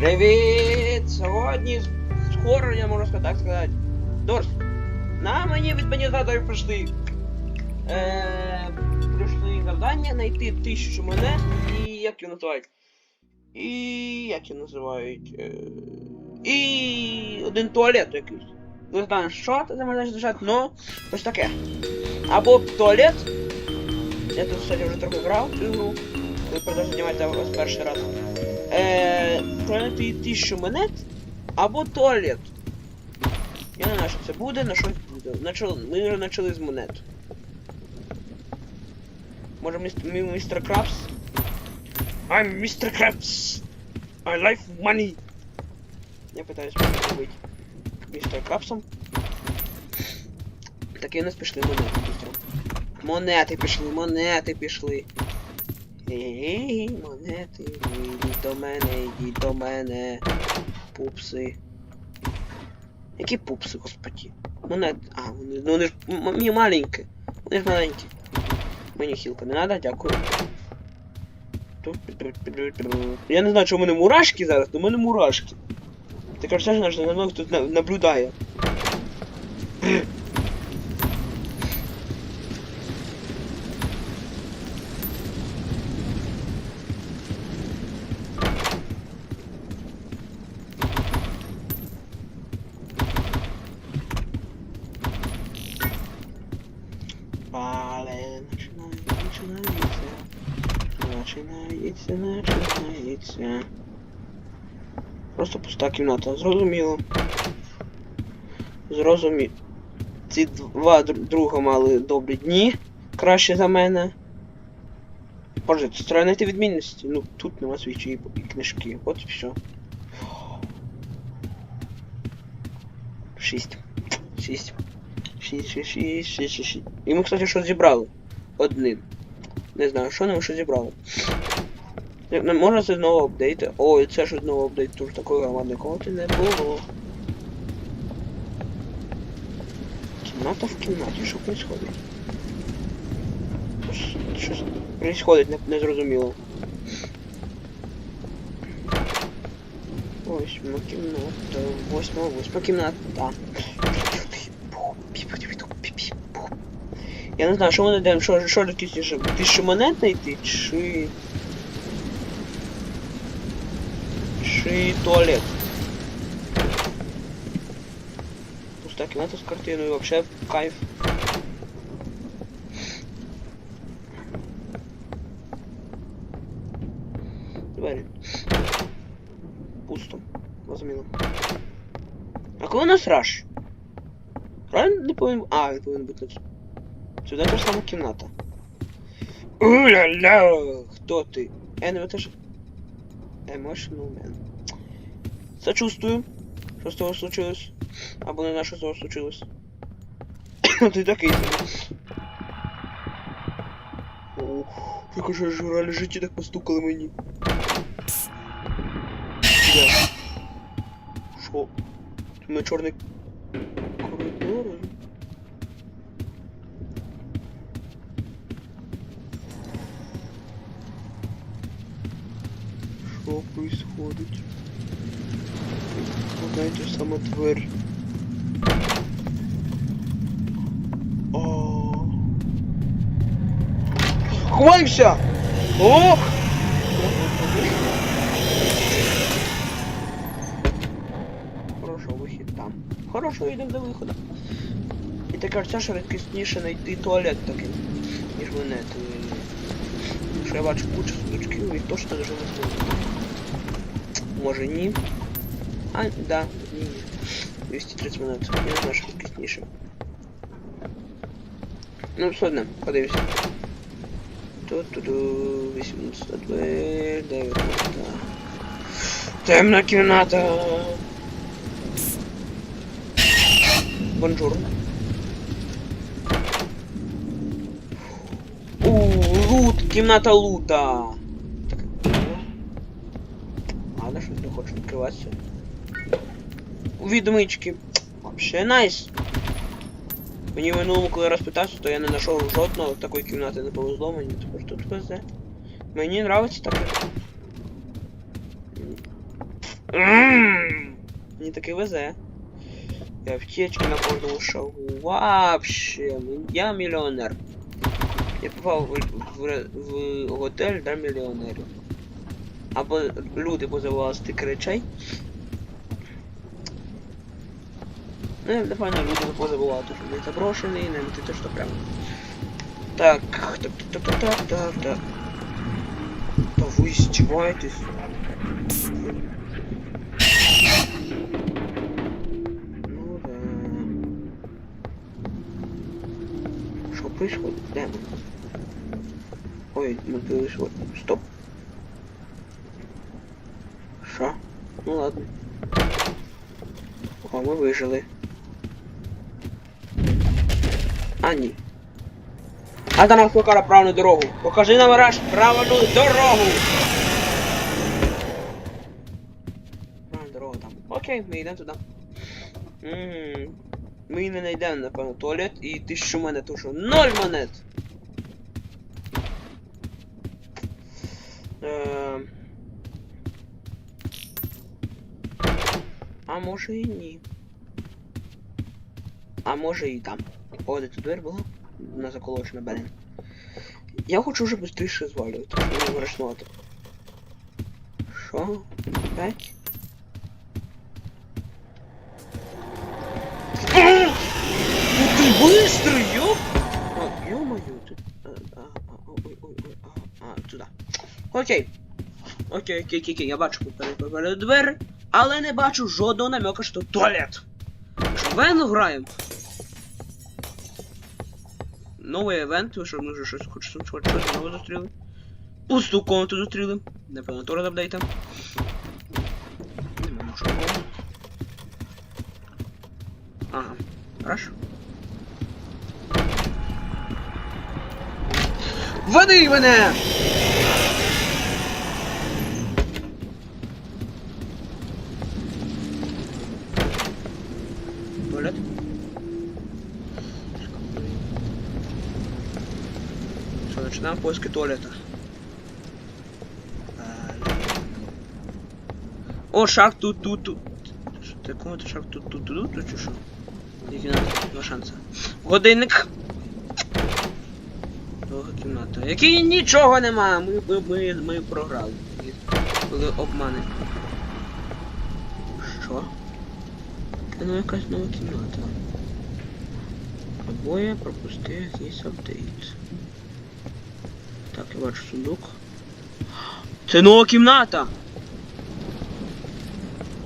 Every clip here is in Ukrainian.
Привіт! Сьогодні скоро, я можу так сказати. Дорс, на мені від організаторів прийшли. Е, прийшли завдання знайти тисячу монет і як його називають? І як його називають? Е, і один туалет якийсь. Не знаю, що це можна лежати, но ось таке. Або туалет. Я тут, кстати, вже трохи грав цю гру. Коли продовжу знімати вас перший раз. Е, пройти тисячу монет або туалет. Я не знаю, що це буде, на щось буде. Начали, ми вже почали з монет. Може містер, мі- містер Крабс? I'm Mr. Krabs! I like money! Я питаюсь бути містер Крабсом. Так і у нас пішли монети быстро. Монети пішли, монети пішли. Ей, монети, йдіть до мене, йдіть до мене. Пупси. Які пупси, господі? Монет. А, вони, ну вони ж мені маленькі. Вони ж маленькі. Мені хілка не надо, дякую. Я не знаю, чи у мене мурашки зараз, але у мене мурашки. Таке враження, що на мною хтось на- наблюдає. Просто пуста кімната, зрозуміло. Зрозуміло. Ці два др- друга мали добрі дні, краще за мене. Боже, це треба знайти відмінності. Ну, тут нема свічі і книжки. От і все. Шість. Шість. Шість, шість, шість, шість, шість. І ми, кстати, що зібрали. Одним. Не знаю, що нам що зібрали. Не, не можна це знову апдейти. Ой, це ж знову апдейт, тут такої громадної комнати не було. Кімната в кімнаті, що происходит? Щось- Щось происходит, не, незрозуміло. Восьма кімната, восьма, восьма кімната. Я не знаю, що ми знайдемо, що, що такісніше, тисячу монет знайти, чи... Чи туалет. Пуста кімната з картиною, вообще кайф. Двері. Пусто. Возміло. А коли у нас раш? Правильно не повинен... А, він повинен бути на цьому. Сюда та ж сама кімната. Уля-ля! Хто ти? Енве теж... Emotional man. Сочувствую. Що з того случилось? Або не знаю, що з того случилось. Ти такий. Як же жура лежить і так постукали мені. Да. Шо? Тут на чорний коридор. Что происходит? А. Ховаемся! Ох! Хорошо, вихід там. Хорошо, йдемо до виходу. І так кажеться, що рідкісніше знайти туалет такий, ніж монети. Що я бачу кучу сундучків і точно дуже можливо. Може ні. А, да. 230 монет. Я не знаю, що рідкісніше. Ну, все одно, подивимося. Ту-ту-ду, 18 двері, 19. Темна кімната. Бонжур. У, лут, кімната лута. Так. Ладно, щось не хочу відкриватися. Відмички. Вообще найс. Мені минулому, коли раз питався, то я не знайшов жодного такої кімнати не повезло мені, тепер тут везе. Мені нравиться таке. Мені таки везе. Я аптечки на кожному шагу. Вообще, я мільйонер. Я попав в, в, в готель для мільйонерів. Або люди позивали стик речей. Ну, я напевно, люди позабували, тому що він заброшений, не те, що прямо. Так, так, так, так, так, так, так. Да вы издеваетесь? Ну да. Что происходит? Где мы? Ой, мы перешли. Стоп. Що? Ну ладно. О, ми вижили. А, ні. А та нам покара правильну дорогу. Покажи нам раз правильну дорогу. Правильна дорога там. Окей, ми йдемо туди. Мгм. Ми не знайдемо, напевно, туалет і тисячу монет, тому що ноль монет. Ем. А може і ні. А може і там О, де тут двері була? Вона заколочена, блин. Я хочу вже швидше звалювати, щоб не врачнувати. Що? Опять? Ну ты быстрый, ёп! А, ё-моё, ты... А, а, а, ой, ой, ой, а, а, туди. Окей. Окей, окей, окей, окей, я бачу поперед поперед двері, але не бачу жодного намека, що тут туалет. Що вену граємо. Новий івент, що ми вже щось хоч щось нове зустріли. Пусту комнату зустріли. Напевно, то апдейтом. Нема нічого. Ага. Хорошо. Води мене! Туалет? Все, начинаем поиски туалета. О, шаг тут, тут, тут. Ти комната шаг тут, тут, тут, тут, чи два шанси. Годинник. Довга кімната. Який нічого нема. Ми, ми, ми, ми програли. Були обмани. Що? Ну якась нова кімната. Обоє пропусти якийсь апдейт. Так, бачу сундук. Це нова кімната!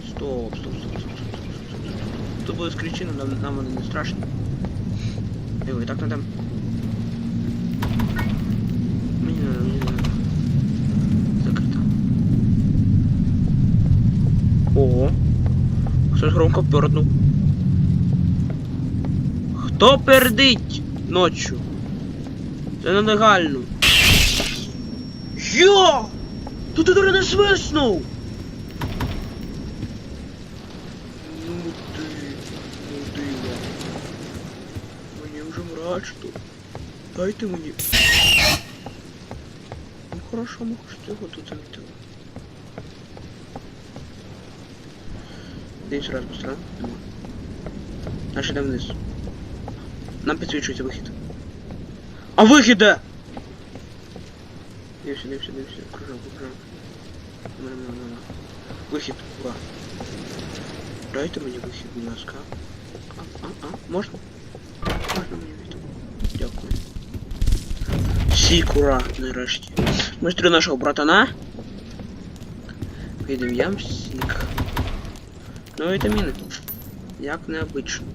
Стоп, стоп, стоп, стоп, стоп, стоп, стоп, стоп. Тут буде скрічено, нам, нам вони не страшні. Диви, так надо. Мені не надо, мені не надо. Закрито. Ого. Хтось громко перднув. Хто пердить ночью? Це нелегально. Йо! Тут ти не свиснув! Ну ти, ну диво. Мені вже мрачно. Дайте мені. Ну хорошо, ми хоч цього тут замітили. Дивись раз быстро. Нема. Наш йдемо вниз. Нам підсвічується вихід. А вихід де? Дивися, дивися, дивися. Кружок, кружок. Нема, нема, нема. Вихід, ура. Дайте мені вихід, будь ласка. А, а, а, можна? Можна мені вийти? Дякую. Сік, ура, нарешті. Ми зустріли нашого братана. Під ім'ям Сік. Ну, вітаміни. Як необично.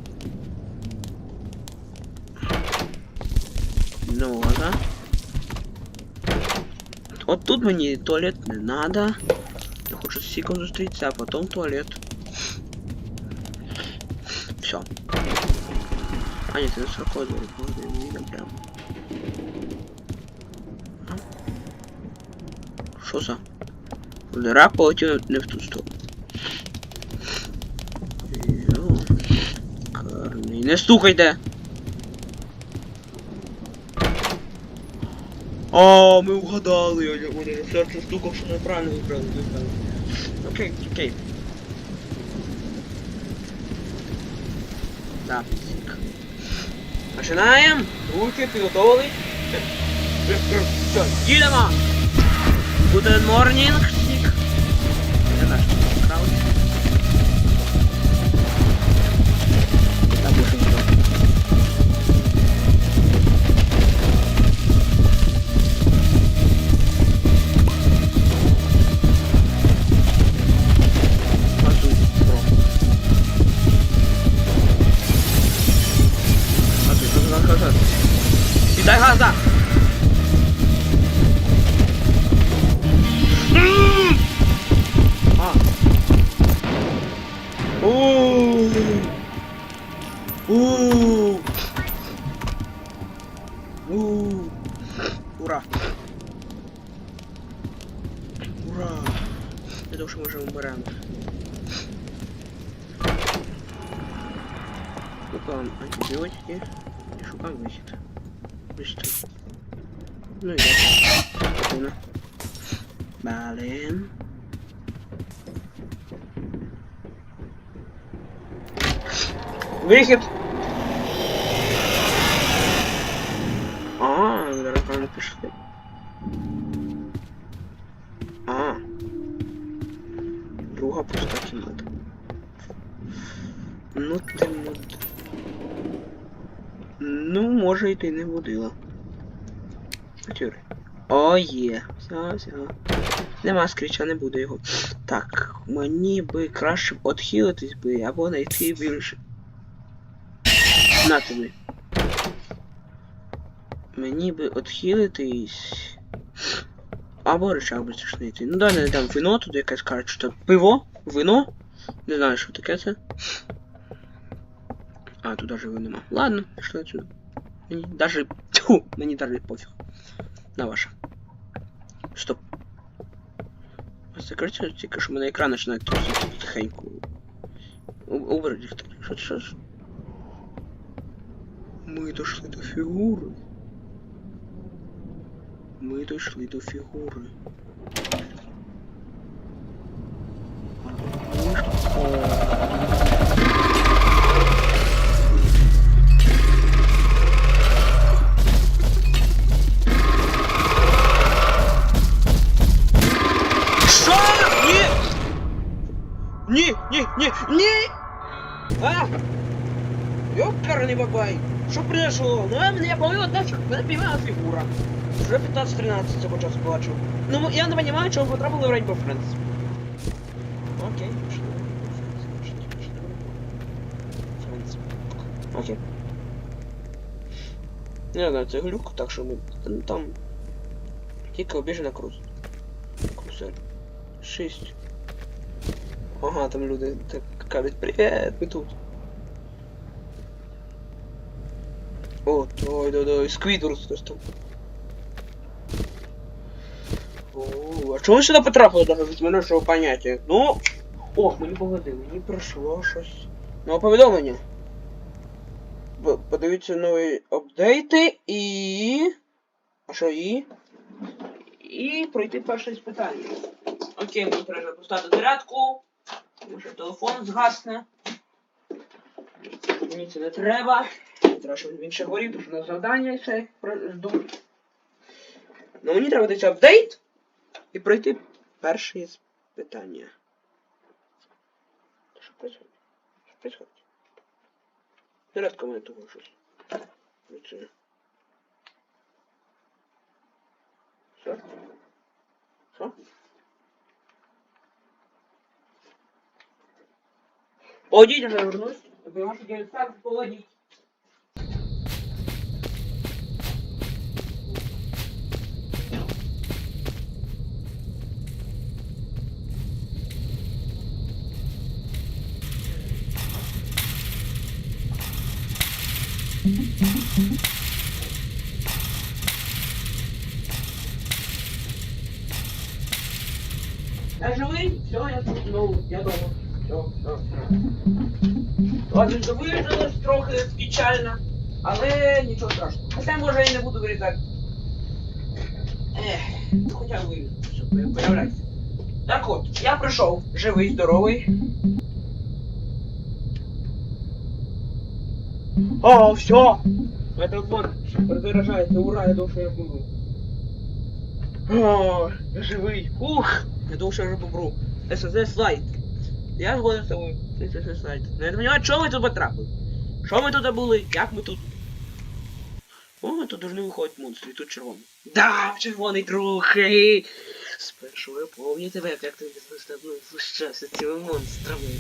Ну, ага. От тут мені туалет не надо. Я хочу з Сіком зустрітися, а потом туалет. Все. А, нет, это сорокой двор, не видно прямо. А? Що за? Дыра полетіла не в ту сторону. Йо, Карний. Не стукайте! А, ми угадали, Оля, все цю штуку, що неправильно вибрали, вибрали. Окей, окей. Так, Починаємо. Руки підготовили. Все, їдемо. Good morning. 来看一下 Друга пуста кімната. Ну ти мод. Ну, може і ти не будила. Чур. О, є. Все, все. Нема скріча, не буде його. Так, мені би краще б отхилитись би, або знайти більше. На тобі. Мені би отхилитись. Або речах би знайти. Ну далі не дам вино, тут якась каже, що пиво, вино. Не знаю, що таке це. А, тут даже его нема. Ладно, что отсюда. Мені даже... Тьфу, мені даже пофіг. На ваше. Стоп. Ось закричу, тільки що в мене екран починає трусити тихенько. У- Убери ліхтар. Що це? Що? це? Ми дошли до фігури. Ми дійшли до фігури. Що? Ні! Ні, ні, ні, ні! А! Ёкарный бабай! Що произошло? Ну, мене повело дальше, мене піймала фігура. Вже 15-13 цього часу бачу. Ну, я не розумію, чого потрапили в Rainbow Friends. Окей, пішли. Окей. Не знаю, це глюк, так що ми там тільки обіжена круз. Крусель. Шість. Ага, там люди так кажуть, привіт, ми тут. О, ой, да, да, Сквідвард хтось там. А чому сюди потрапило від мене поняття? Ну, ох, мені погоди, мені прийшло щось. Ну, повідомлення. Подивіться нові апдейти і. А що і? І пройти перше іспитання. Окей, мені треба поставити зарядку. Що телефон згасне. Мені це не треба. Треба, щоб він ще горів, тому що на завдання про- ждуть. Ну мені треба десь апдейт і пройти перше іспитання. Що происходит? Що происходит? Зарядка у мене щось. Працює. Що? Що? Погодіть, я вернусь. Понимаю, що я погодіть. Я живий? Все, я тут, ну, я дома. Все, все, все. Що вижилось трохи печально, але нічого страшного. Хоча може я не буду вирізати. Ех, ну хоча вирізу, все. Так от, я прийшов, живий, здоровий. О, все! Мой телефон перезаряджається, ура, я думав, що я помру. О, я живий. Ух! Я думав, що я вже помру. ССС слайд. Я згоден з тобою. ССС слайд. Ну не розумію, чого ми тут потрапили? Що ми тут були? Як ми тут? О, ми тут должны виходити монстри, тут червоний. Да, червоний друг, Спершу я помню тебе, як ти з тобою знущався цими монстрами.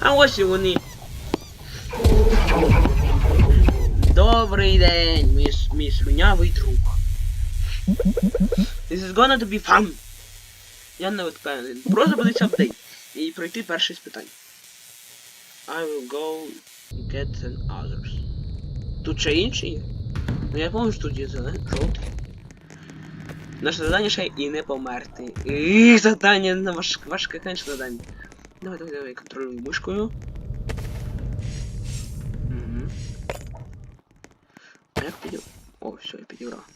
А ось і вони. Добрий день, мій, мій слюнявий друг. This is gonna to be fun. Я не впевнений. Просто буде апдейт. І пройти перший з. I will go get an others. Тут ще інші є? Ну я пам'ятаю, що тут є зелений, жовтий. Наше завдання ще і не померти. І завдання на важке, важке, конечно, завдання. Давай, давай, давай, контролюй мишкою. Угу. А як підів? О, все, я підібрав.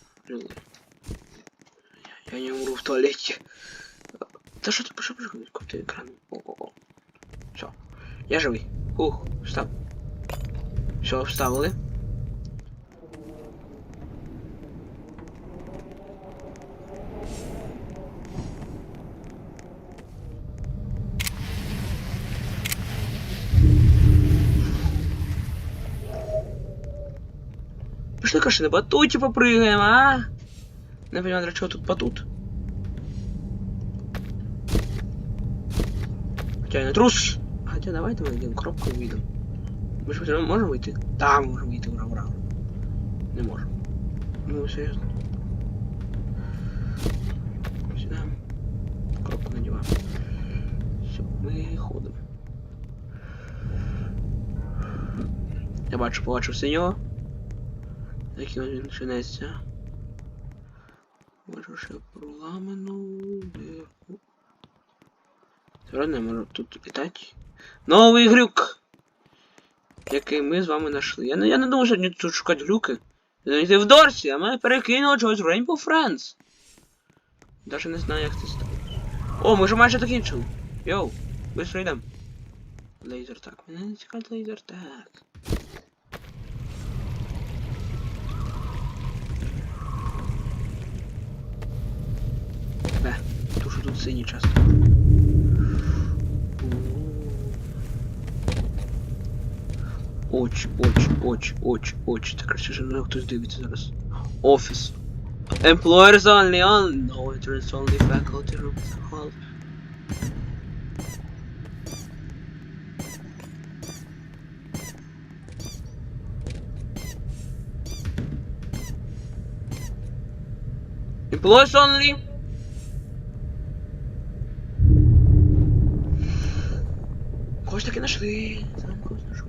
Я не умру в туалеті. Та що ти пішов пішов? Коти екран. О-о-о. Все. Я живий. Ух, встав. Все, вставили. Пішли каші на батуті попригаємо, а? Не понимаю, для чого тут батут. Не трус. Хотя давайте мы идем кропку увидим. Мы же равно можем выйти? Да, мы можем выйти, ура, ура. Не можем. Ну, серьезно. Сюда. Кропку надеваем. Все, ми ходимо. Я бачу, побачив синього. Який він починається. Бачу ще проламану дирку. Ладно, я можу тут літати. Новий глюк! Який ми з вами знайшли. Я я не думав, що тут шукати глюки. Знайти в Дорсі, а мене перекинуло чогось Rainbow Friends. Даже не знаю, як це стало. О, ми вже майже закінчили. Йоу, быстро йдемо. Лейзер так. Мене не цікавить лейзер так. Бе, то що тут синій часто. Оч, оч, оч, оч, оч. Так мене хтось дивиться зараз. Офіс. Employers only on. No entrance only faculty room. Hall. Employees only. Когось таки нашли. Сам когось знайшов.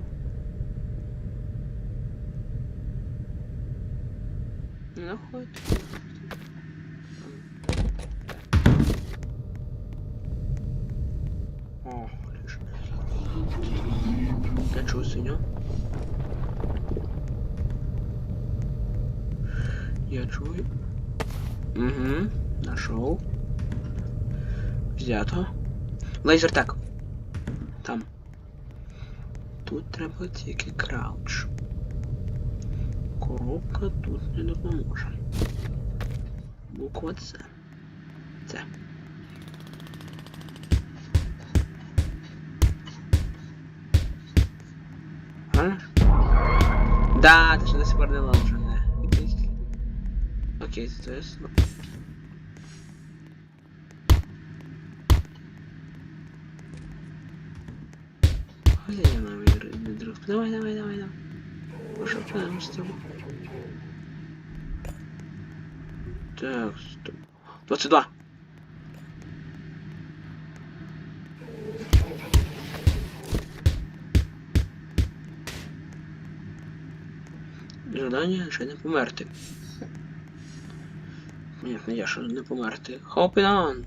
Не. О, лиш. Я чую синю. Я чую. Угу, нашел. Взято. Лазер так. Там. Тут треба тільки крауч. Коробка тут не допоможе. Буква С. Це. А? Да, ти ж до сих пор не ложене. Окей, це ясно. Ой, я на игры, друг. Давай, давай, давай, давай. Пошепчаем с тобой. Так, стоп. 22. Завдання ще не померти. Понятно, я що не померти. On!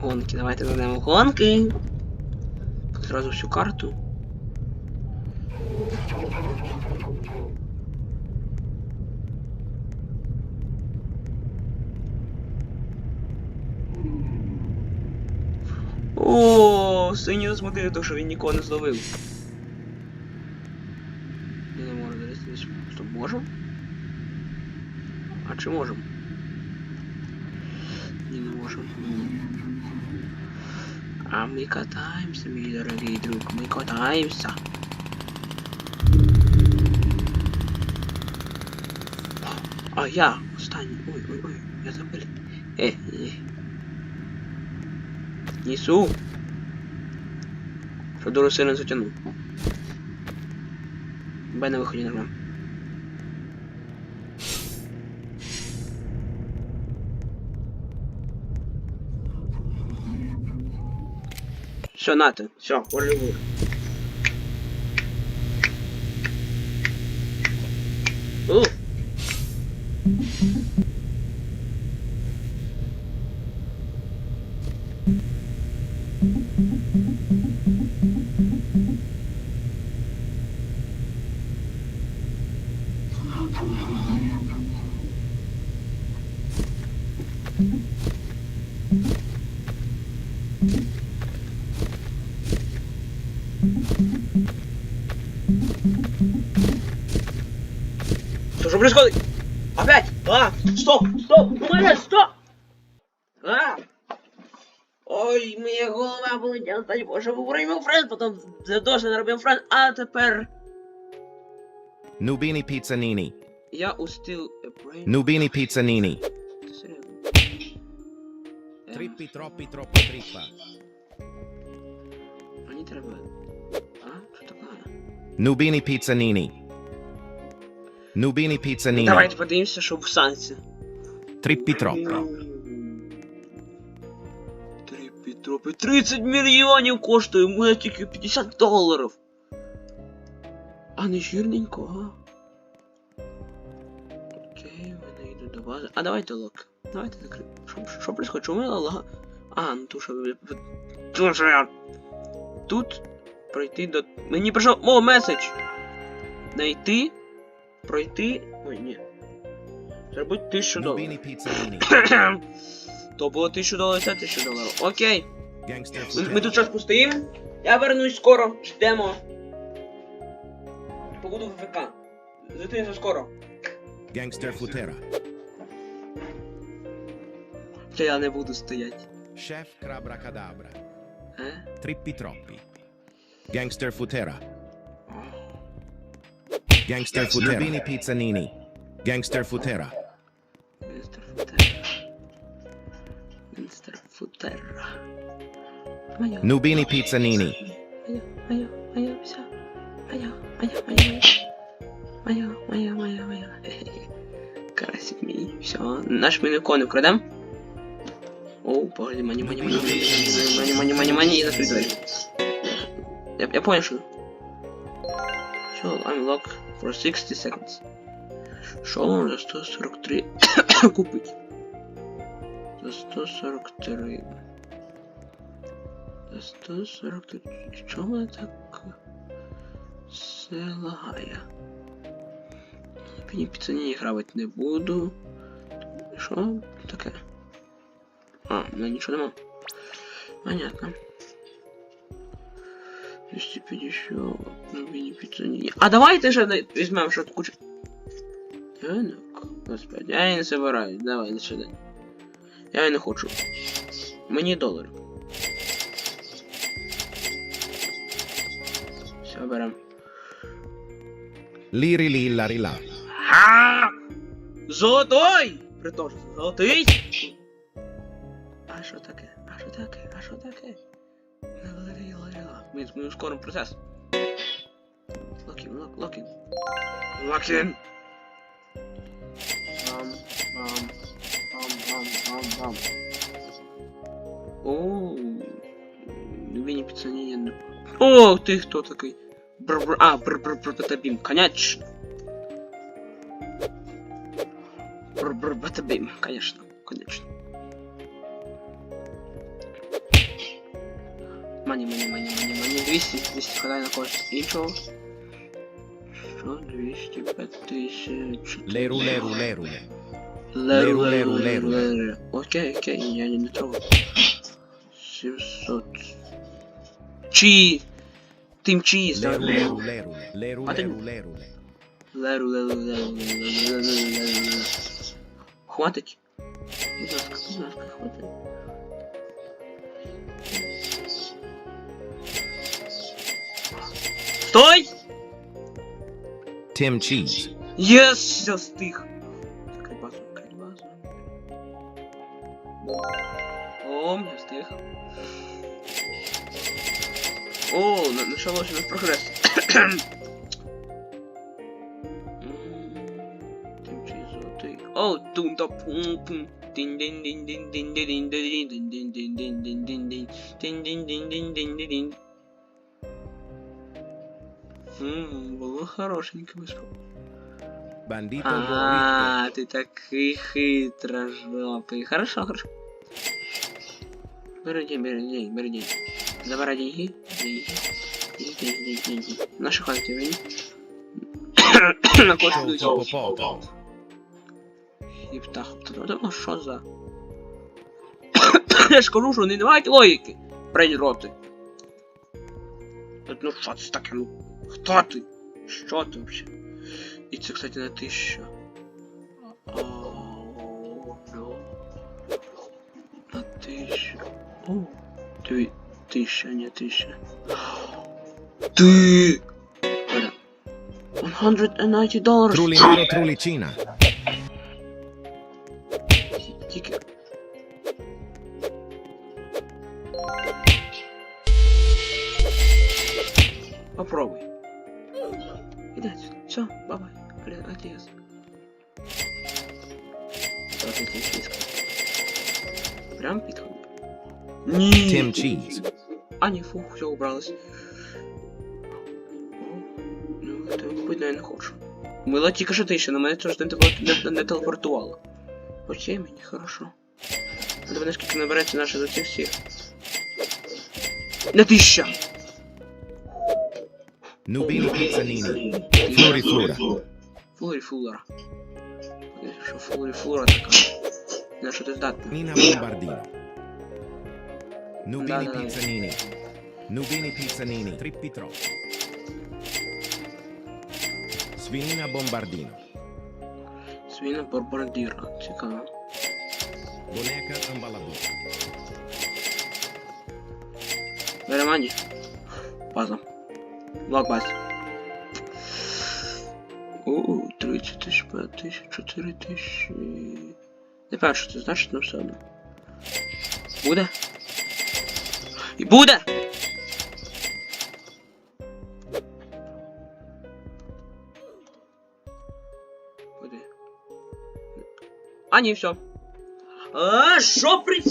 Гонки, давайте ведемо гонки. Тут зразу всю карту. О, його сині засмутили, тому що він нікого не зловив. Я не можу зараз. Що, можемо? А чи можемо? Ні, не можемо. А ми катаємося, мій дорогий друг, ми катаємося. А я останній. Ой, ой, ой, я забыл. Е, е. Несу. Що дуже сильно затягнув. Бай на виході нормально. Все, нате, все, поживу. Что же происходит? Опять! А! Стоп! Стоп! Ну, стоп! А! Ой, моя голова болить, я останній боже, виборимо френд, потім задовжено наробив френд, а тепер Nubini Pizzanini. я устил brain. Nubini Trippi troppi troppo trippa. Мені треба. А? Що таке? Nubini Pizzanini. Nubini Pizzanini. Давайте подивимося, що в санці. Trippi troppo. Три Петропи. 30 мільйонів коштує, у мене тільки 50 доларів. А не жирненько, а? Окей, мене йду до бази. А давайте лок. Давайте закриємо. Що, що происходит? Чому я лага? А, ну то що ви- що я... Тут пройти до... Мені прийшов... О, меседж! Найти, пройти... Ой, ні. Зробити 1000 доларів. То було 1000 доларів, це 1000 доларів. Окей. Ми, ми тут час постоїмо. Я вернусь скоро. Ждемо. Побуду в ВК. Зустрінемося скоро. Gangster Futera. Це я не буду стояти. Chef Crabracadabra. Е? Trippi troppi. Gangster Futera. Gangster Futera. Nubini Pizzanini. Gangster Futera. Міністер Футерра. Міністер Футерра. Моя. Nubini Pizzanini. Моя, моя, моя, вся. Моя, моя, моя, моя. Моя, моя, моя, моя. Карасик мій. Все. Наш кони вкрадем. О, погоди, мані, мані, мані, мані, мані, мані, мані, і закрий двері. Я, я понял, що. Все, unlock for 60 seconds. Можна за 143 купить? За 143. За 143. Що мене так все лагає? Мені піцані грати не буду. Що таке? А, у мене нічого нема. Понятно. 250, ну мені піцані. А давайте же на- візьмемо що кучу. Ринок. Господи, я не собираюсь. Давай, до свидання. Я не хочу. Мені долар. Все, берем. Liri lilla rilla. Ха! Золотой! При тому, що золотий. А що таке? А що таке? А що таке? Ми, ми ускоримо процес. Локін, лок, локін. Локін! Бам, бам, бам, бам, бам, бам. Оу. Він піцані не... О, ти хто такий? Бр-бр... А, бр-бр-бр-бр-бім, конечно. Бр-бр-бр-бім, конечно, конечно. Мані, мані, мані, мані, мані, 200, 200, хватай на когось іншого. Що, 205 тисяч... Leru leru. Леру, Леру, леру, леру, леру. Окей, окей, я не трогаю. 700. Чи. Тим leru, leru, leru, Мати- leru, leru. Леру, леру, леру, леру, леру, леру, леру, леру. Хватить? Будь ласка, будь ласка, хватить. Стой! Tim Cheese. Єс, все встиг. Закрий базу, закрий базу. О, не встиг. О, на- началось у нас прогресс. Тим чи золотий. О, тум та пум пум. Дин Ммм, було хорошенько вийшло. Gorrito. А, ты такой хитрожопый. Хорошо, хорошо. Бери деньги, бери деньги, бери деньги. Забирай деньги. Деньги. Деньги, деньги, деньги. Наши ханки, бери. На кошку Hippopotamus. І птах. Ну що за? Я ж кажу, що не мають логіки. Придроти. Ну що це таке? Ну, хто ти? Що ти вообще? І це, кстати. Ау, ну. На тисячу. О, дві тисяча, не тисяча. Ти! 190 доларів. трулі, трулі, Тільки. Tim Cheese. Все убралось. Ну, це, мабуть, я не хочу. Було тільки що тисяча, але мене теж не, не, телепортувало. Окей, мені хорошо. Давай наскільки набереться наше за цих всіх. На тисяча! Nubini pizzanini. Floriflora. Флорі фуллера. Що флорі флора така? На що ти здатна? Nina bombardino. Nubini Da, da, da. pizzanini. Nubini pizzanini. Trippi troppo. Svinina bombardino. Свіна Барбардіра. Цікаво. Boneca ambalabuta. Беремані. База. Блокбастер. О, 30 тисяч, 5 тисяч, 4 тисячі. Не певно, що це значить, але все одно. Буде? И Буда! А не все. А, шо при...